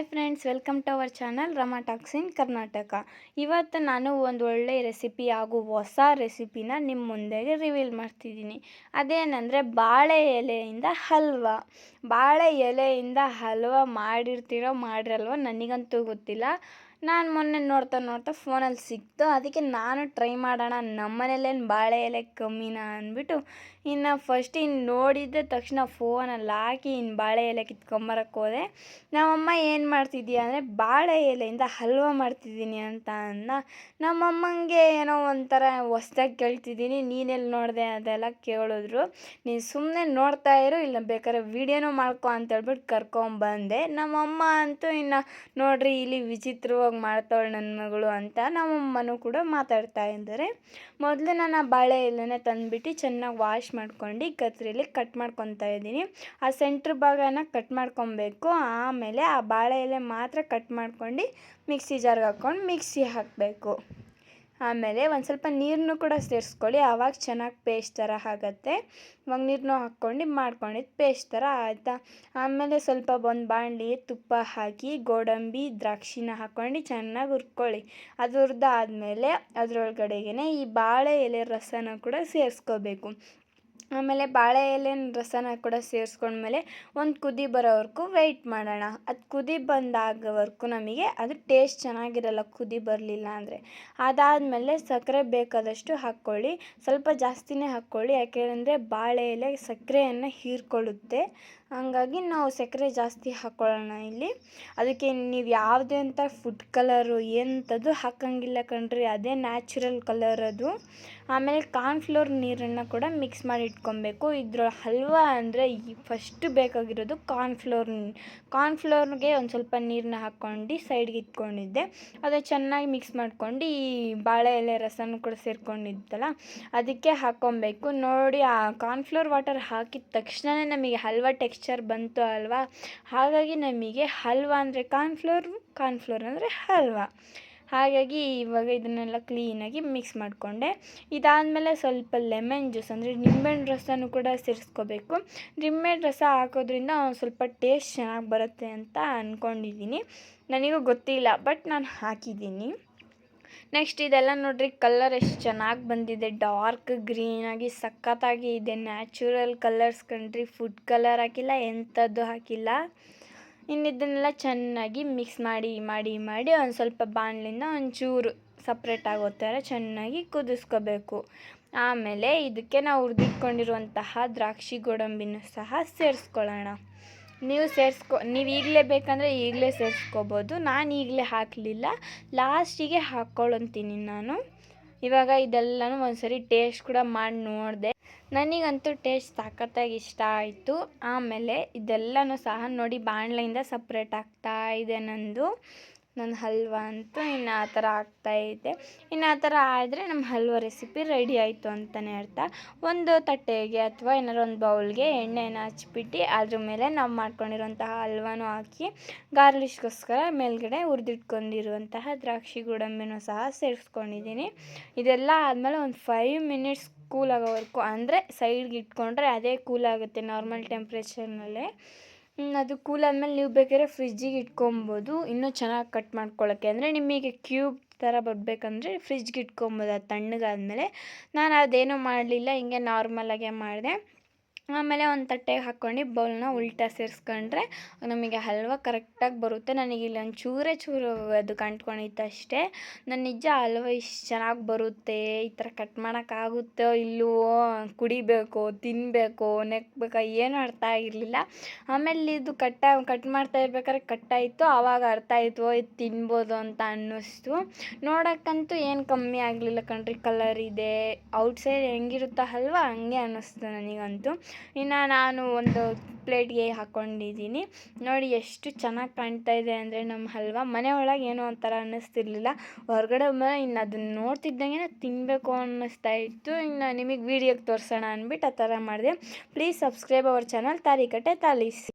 Hi friends, welcome to our channel Rama talks in Karnataka. ಇವತ್ತು ನಾನು ಒಂದು ಒಳ್ಳೆ ರೆಸಿಪಿ ಹಾಗೂ ಹೊಸ ರೆಸಿಪಿನ ನಿಮ್ಮ ಮುಂದೆಗೆ ರಿವೀಲ್ ಮಾಡ್ತಿದ್ದೀನಿ. ಅದೇನೆಂದರೆ ಬಾಳೆ ಎಲೆಯಿಂದ ಹಲ್ವ. ಬಾಳೆ ಎಲೆಯಿಂದ ಹಲ್ವ ಮಾಡಿರ್ತೀರೋ ಮಾಡಿರಲ್ವ ನನಗಂತೂ ಗೊತ್ತಿಲ್ಲ. ನಾನು ಮೊನ್ನೆ ನೋಡ್ತಾ ನೋಡ್ತಾ ಫೋನಲ್ಲಿ ಸಿಕ್ತು. ಅದಕ್ಕೆ ನಾನು ಟ್ರೈ ಮಾಡೋಣ ನಮ್ಮನೇಲೇನು ಬಾಳೆ ಎಲೆ ಕಮ್ಮಿನ ಅಂದ್ಬಿಟ್ಟು ಇನ್ನು ಫಸ್ಟ್ ಇನ್ನು ನೋಡಿದ್ದ ತಕ್ಷಣ ಫೋನಲ್ಲಿ ಹಾಕಿ ಇನ್ನು ಬಾಳೆ ಎಲೆ ಕಿತ್ಕೊಂಬರಕ್ಕೆ ಹೋದೆ. ನಮ್ಮಮ್ಮ ಏನು ಮಾಡ್ತಿದ್ದೀಯ ಅಂದರೆ, ಬಾಳೆ ಎಲೆಯಿಂದ ಹಲ್ವ ಮಾಡ್ತಿದ್ದೀನಿ ಅಂತ ಅನ್ನ ನಮ್ಮಮ್ಮಂಗೆ ಏನೋ ಒಂಥರ ಹೊಸ್ದಾಗಿ ಕೇಳ್ತಿದ್ದೀನಿ. ನೀನೆಲ್ಲಿ ನೋಡಿದೆ ಅದೆಲ್ಲ ಕೇಳಿದ್ರು. ನೀನು ಸುಮ್ಮನೆ ನೋಡ್ತಾ ಇರು, ಇಲ್ಲ ಬೇಕಾದ್ರೆ ವೀಡಿಯೋನೂ ಮಾಡ್ಕೊ ಅಂತೇಳ್ಬಿಟ್ಟು ಕರ್ಕೊಂಬಂದೆ. ನಮ್ಮಮ್ಮ ಅಂತೂ ಇನ್ನು ನೋಡ್ರಿ, ಇಲ್ಲಿ ವಿಚಿತ್ರವಾಗಿ ಮಾಡ್ತಾಳೆ ನನ್ನ ಮಗಳು ಅಂತ ನಮ್ಮಮ್ಮನೂ ಕೂಡ ಮಾತಾಡ್ತಾ ಇದ್ದಾರೆ. ಮೊದಲು ನಾನು ಆ ಬಾಳೆ ಎಲೆನ ತಂದುಬಿಟ್ಟು ಚೆನ್ನಾಗಿ ವಾಶ್ ಮಾಡ್ಕೊಂಡು ಕತ್ರಿಲಿ ಕಟ್ ಮಾಡ್ಕೊತಾ ಇದ್ದೀನಿ. ಆ ಸೆಂಟ್ರ್ ಭಾಗನ ಕಟ್ ಮಾಡ್ಕೊಬೇಕು. ಆಮೇಲೆ ಆ ಬಾಳೆ ಎಲೆ ಮಾತ್ರ ಕಟ್ ಮಾಡ್ಕೊಂಡು ಮಿಕ್ಸಿ ಜಾರ್ಗೆ ಹಾಕ್ಕೊಂಡು ಮಿಕ್ಸಿ ಹಾಕಬೇಕು. ಆಮೇಲೆ ಒಂದು ಸ್ವಲ್ಪ ನೀರನ್ನು ಕೂಡ ಸೇರಿಸ್ಕೊಳ್ಳಿ. ಆವಾಗ ಚೆನ್ನಾಗಿ ಪೇಸ್ಟ್ ಥರ ಆಗುತ್ತೆ. ಇವಾಗ ನೀರನ್ನು ಹಾಕ್ಕೊಂಡು ಮಾಡ್ಕೊಂಡಿದ್ದು ಪೇಸ್ಟ್ ಥರ ಆಯಿತಾ? ಆಮೇಲೆ ಸ್ವಲ್ಪ ಒಂದು ಬಾಣಲಿ, ತುಪ್ಪ ಹಾಕಿ, ಗೋಡಂಬಿ, ದ್ರಾಕ್ಷಿನ ಹಾಕ್ಕೊಂಡು ಚೆನ್ನಾಗಿ ಹುರ್ಕೊಳ್ಳಿ. ಅದು ಹುರ್ದಾದ್ಮೇಲೆ ಅದರೊಳಗಡೆಗೆ ಈ ಬಾಳೆ ಎಲೆ ರಸನ ಕೂಡ ಸೇರಿಸ್ಕೋಬೇಕು. ಆಮೇಲೆ ಬಾಳೆ ಎಲೆನ ರಸನ ಕೂಡ ಸೇರಿಸ್ಕೊಂಡ್ಮೇಲೆ ಒಂದು ಕುದಿ ಬರೋವರೆಗೂ ವೆಯ್ಟ್ ಮಾಡೋಣ. ಅದು ಕುದಿ ಬಂದಾಗವರೆಗೂ ನಮಗೆ ಅದು ಟೇಸ್ಟ್ ಚೆನ್ನಾಗಿರಲ್ಲ, ಕುದಿ ಬರಲಿಲ್ಲ ಅಂದರೆ. ಅದಾದಮೇಲೆ ಸಕ್ಕರೆ ಬೇಕಾದಷ್ಟು ಹಾಕ್ಕೊಳ್ಳಿ. ಸ್ವಲ್ಪ ಜಾಸ್ತಿನೇ ಹಾಕ್ಕೊಳ್ಳಿ. ಯಾಕೆಂದರೆ ಬಾಳೆ ಎಲೆ ಸಕ್ಕರೆಯನ್ನು ಹೀರ್ಕೊಳ್ಳುತ್ತೆ. ಹಂಗಾಗಿ ನಾವು ಸಕ್ಕರೆ ಜಾಸ್ತಿ ಹಾಕ್ಕೊಳ್ಳೋಣ ಇಲ್ಲಿ. ಅದಕ್ಕೆ ನೀವು ಯಾವುದೇ ಅಂತ ಫುಡ್ ಕಲರು ಎಂಥದ್ದು ಹಾಕಂಗಿಲ್ಲ ಕಣ್ರಿ. ಅದೇ ನ್ಯಾಚುರಲ್ ಕಲರ್ ಅದು. ಆಮೇಲೆ ಕಾರ್ನ್ಫ್ಲೋರ್ ನೀರನ್ನು ಕೂಡ ಮಿಕ್ಸ್ ಮಾಡಿ ಇಟ್ಕೊಬೇಕು. ಇದ್ರ ಹಲ್ವಾ ಅಂದರೆ ಈ ಫಸ್ಟ್ ಬೇಕಾಗಿರೋದು ಕಾರ್ನ್ಫ್ಲೋರ್ ಕಾರ್ನ್ಫ್ಲೋರ್ಗೆ ಒಂದು ಸ್ವಲ್ಪ ನೀರನ್ನ ಹಾಕ್ಕೊಂಡು ಸೈಡ್ಗೆ ಇಟ್ಕೊಂಡಿದ್ದೆ. ಅದು ಚೆನ್ನಾಗಿ ಮಿಕ್ಸ್ ಮಾಡ್ಕೊಂಡು ಈ ಬಾಳೆ ಎಲೆ ರಸನೂ ಕೂಡ ಸೇರ್ಕೊಂಡಿದ್ದಲ್ಲ ಅದಕ್ಕೆ ಹಾಕ್ಕೊಬೇಕು ನೋಡಿ ಆ ಕಾರ್ನ್ಫ್ಲೋರ್ ವಾಟರ್ ಹಾಕಿದ ತಕ್ಷಣವೇ ನಮಗೆ ಹಲ್ವ ಟೆಕ್ಸ್ಚರ್ ಬಂತು ಅಲ್ವಾ? ಹಾಗಾಗಿ ನಮಗೆ ಹಲ್ವ ಅಂದರೆ ಕಾರ್ನ್ಫ್ಲೋರ್ ಕಾರ್ನ್ಫ್ಲೋರ್ ಅಂದರೆ ಹಲ್ವ. ಹಾಗಾಗಿ ಇವಾಗ ಇದನ್ನೆಲ್ಲ ಕ್ಲೀನಾಗಿ ಮಿಕ್ಸ್ ಮಾಡಿಕೊಂಡೆ. ಇದಾದಮೇಲೆ ಸ್ವಲ್ಪ ಲೆಮನ್ ಜ್ಯೂಸ್ ಅಂದರೆ ನಿಂಬೆಹಣ್ಣು ರಸನೂ ಕೂಡ ಸೇರಿಸ್ಕೋಬೇಕು. ನಿಂಬೆಹಣ್ಣು ರಸ ಹಾಕೋದ್ರಿಂದ ಸ್ವಲ್ಪ ಟೇಸ್ಟ್ ಚೆನ್ನಾಗಿ ಬರುತ್ತೆ ಅಂತ ಅಂದ್ಕೊಂಡಿದ್ದೀನಿ ನನಗೂ ಗೊತ್ತಿಲ್ಲ ಬಟ್ ನಾನು ಹಾಕಿದ್ದೀನಿ. ನೆಕ್ಸ್ಟ್ ಇದೆಲ್ಲ ನೋಡ್ರಿ ಕಲರ್ ಎಷ್ಟು ಚೆನ್ನಾಗಿ ಬಂದಿದೆ. ಡಾರ್ಕ್ ಗ್ರೀನಾಗಿ ಸಖತ್ತಾಗಿ ಇದೆ. ನ್ಯಾಚುರಲ್ ಕಲರ್ಸ್ ಕಂಡ್ರಿ ಫುಡ್ ಕಲರ್ ಹಾಕಿಲ್ಲ, ಎಂಥದ್ದು ಹಾಕಿಲ್ಲ. ಇನ್ನು ಇದನ್ನೆಲ್ಲ ಚೆನ್ನಾಗಿ ಮಿಕ್ಸ್ ಮಾಡಿ ಮಾಡಿ ಮಾಡಿ ಒಂದು ಸ್ವಲ್ಪ ಬಾಣಲಿಂದ ಒಂಚೂರು ಸಪ್ರೇಟ್ ಆಗೋ ಥರ ಚೆನ್ನಾಗಿ ಕುದಿಸ್ಕೋಬೇಕು. ಆಮೇಲೆ ಇದಕ್ಕೆ ನಾವು ಹುರಿದಿಟ್ಕೊಂಡಿರುವಂತಹ ದ್ರಾಕ್ಷಿ ಗೋಡಂಬಿನೂ ಸಹ ಸೇರಿಸ್ಕೊಳ್ಳೋಣ. ನೀವು ಸೇರಿಸ್ಕೊ, ನೀವು ಈಗಲೇ ಬೇಕಂದರೆ ಈಗಲೇ ಸೇರಿಸ್ಕೋಬೋದು. ನಾನು ಈಗಲೇ ಹಾಕಲಿಲ್ಲ. ಲಾಸ್ಟಿಗೆ ಹಾಕ್ಕೊಳ್ಳೊಂತೀನಿ ನಾನು. ಇವಾಗ ಇದೆಲ್ಲನೂ ಒಂದ್ಸರಿ ಟೇಸ್ಟ್ ಕೂಡ ಮಾಡಿ ನೋಡಿದೆ. ನನಗಂತೂ ಟೇಸ್ಟ್ ಸಖತ್ತಾಗಿ ಇಷ್ಟ ಆಯಿತು. ಆಮೇಲೆ ಇದೆಲ್ಲನೂ ಸಹ ನೋಡಿ ಬಾಣಲೆಯಿಂದ ಸಪ್ರೇಟ್ ಆಗ್ತಾ ಇದೆ ನಂದು. ನನ್ನ ಹಲ್ವ ಅಂತೂ ಇನ್ನು ಆ ಥರ ಆಗ್ತಾಯಿದೆ ಇನ್ನು ಆ ಥರ ಆದರೆ ನಮ್ಮ ಹಲ್ವ ರೆಸಿಪಿ ರೆಡಿ ಆಯಿತು ಅಂತಲೇ ಅರ್ಥ. ಒಂದು ತಟ್ಟೆಗೆ ಅಥವಾ ಏನಾದ್ರು ಒಂದು ಬೌಲ್ಗೆ ಎಣ್ಣೆನ ಹಚ್ಬಿಟ್ಟು ಅದ್ರ ಮೇಲೆ ನಾವು ಮಾಡ್ಕೊಂಡಿರುವಂತಹ ಹಲ್ವನು ಹಾಕಿ ಗಾರ್ಲಿಷ್ಗೋಸ್ಕರ ಮೇಲ್ಗಡೆ ಹುರಿದಿಟ್ಕೊಂಡಿರುವಂತಹ ದ್ರಾಕ್ಷಿ ಗೋಡಂಬಿನೂ ಸಹ ಸೇರಿಸ್ಕೊಂಡಿದ್ದೀನಿ. ಇದೆಲ್ಲ ಆದಮೇಲೆ ಒಂದು ಫೈವ್ ಮಿನಿಟ್ಸ್ ಕೂಲ್ ಆಗೋವರೆಗೂ ಅಂದರೆ ಸೈಡ್ಗೆ ಇಟ್ಕೊಂಡ್ರೆ ಅದೇ ಕೂಲ್ ಆಗುತ್ತೆ ನಾರ್ಮಲ್ ಟೆಂಪ್ರೇಚರ್ನಲ್ಲೇ ಅದು ಕೂಲ್ ಆದಮೇಲೆ ನೀವು ಬೇಕಾದ್ರೆ ಫ್ರಿಜ್ಜಿಗೆ ಇಟ್ಕೊಬೋದು. ಇನ್ನೂ ಚೆನ್ನಾಗಿ ಕಟ್ ಮಾಡ್ಕೊಳ್ಳೋಕ್ಕೆ ಅಂದರೆ ನಿಮಗೆ ಕ್ಯೂಬ್ ಥರ ಬರಬೇಕಂದ್ರೆ ಫ್ರಿಜ್ಗೆ ಇಟ್ಕೊಬೋದು ಅದು ತಣ್ಣಗಾದ್ಮೇಲೆ. ನಾನು ಅದೇನೂ ಮಾಡಲಿಲ್ಲ, ಹಿಂಗೆ ನಾರ್ಮಲಾಗೆ ಮಾಡಿದೆ. ಆಮೇಲೆ ಒಂದು ತಟ್ಟೆಗೆ ಹಾಕ್ಕೊಂಡು ಬೌಲ್ನ ಉಲ್ಟಾ ಸೇರಿಸ್ಕೊಂಡ್ರೆ ನಮಗೆ ಹಲ್ವ ಕರೆಕ್ಟಾಗಿ ಬರುತ್ತೆ. ನನಗೆ ಇಲ್ಲಿ ಒಂದು ಚೂರೇ ಚೂರು ಅದು ಕಂಟ್ಕೊಂಡಿತ್ತು ಅಷ್ಟೇ. ನಾನು ನಿಜ ಹಲ್ವ ಇಷ್ಟು ಚೆನ್ನಾಗಿ ಬರುತ್ತೆ, ಈ ಥರ ಕಟ್ ಮಾಡೋಕ್ಕಾಗುತ್ತೋ ಇಲ್ಲವೋ, ಕುಡಿಬೇಕೋ, ತಿನ್ನಬೇಕೋ, ನೆಕ್ಬೇಕೋ ಏನೂ ಅರ್ಥ ಆಗಿರಲಿಲ್ಲ. ಆಮೇಲೆ ಇದು ಕಟ್ಟ ಕಟ್ ಮಾಡ್ತಾ ಇರ್ಬೇಕಾದ್ರೆ ಕಟ್ಟಾಯಿತು, ಆವಾಗ ಅರ್ಥ ಆಯಿತು ಇದು ತಿನ್ಬೋದು ಅಂತ ಅನ್ನಿಸ್ತು. ನೋಡೋಕ್ಕಂತೂ ಏನು ಕಮ್ಮಿ ಆಗಲಿಲ್ಲ ಕಣ್ರಿ ಕಲರ್ ಇದೆ. ಔಟ್ಸೈಡ್ ಹೆಂಗಿರುತ್ತೋ ಹಲ್ವ ಹಂಗೆ ಅನ್ನಿಸ್ತು ನನಗಂತೂ. ಇನ್ನು ನಾನು ಒಂದು ಪ್ಲೇಟ್ಗೆ ಹಾಕ್ಕೊಂಡಿದ್ದೀನಿ ನೋಡಿ ಎಷ್ಟು ಚೆನ್ನಾಗಿ ಕಾಣ್ತಾ ಇದೆ ಅಂದರೆ ನಮ್ಮ ಹಲ್ವ ಮನೆ ಒಳಗೆ ಏನೋ ಒಂಥರ ಅನ್ನಿಸ್ತಿರ್ಲಿಲ್ಲ. ಹೊರಗಡೆ ಬಂದರೆ ಇನ್ನು ಅದನ್ನು ನೋಡ್ತಿದ್ದಂಗೆ ತಿನ್ನಬೇಕು ಅನ್ನಿಸ್ತಾ ಇತ್ತು. ಇನ್ನು ನಿಮಗೆ ವೀಡಿಯೋಗೆ ತೋರಿಸೋಣ ಅಂದ್ಬಿಟ್ಟು ಆ ಥರ ಮಾಡಿದೆ. ಪ್ಲೀಸ್ ಸಬ್ಸ್ಕ್ರೈಬ್ ಅವರ್ ಚಾನಲ್ ತಾರಿಕಟ್ಟೆ ತಾಲಿಸಿ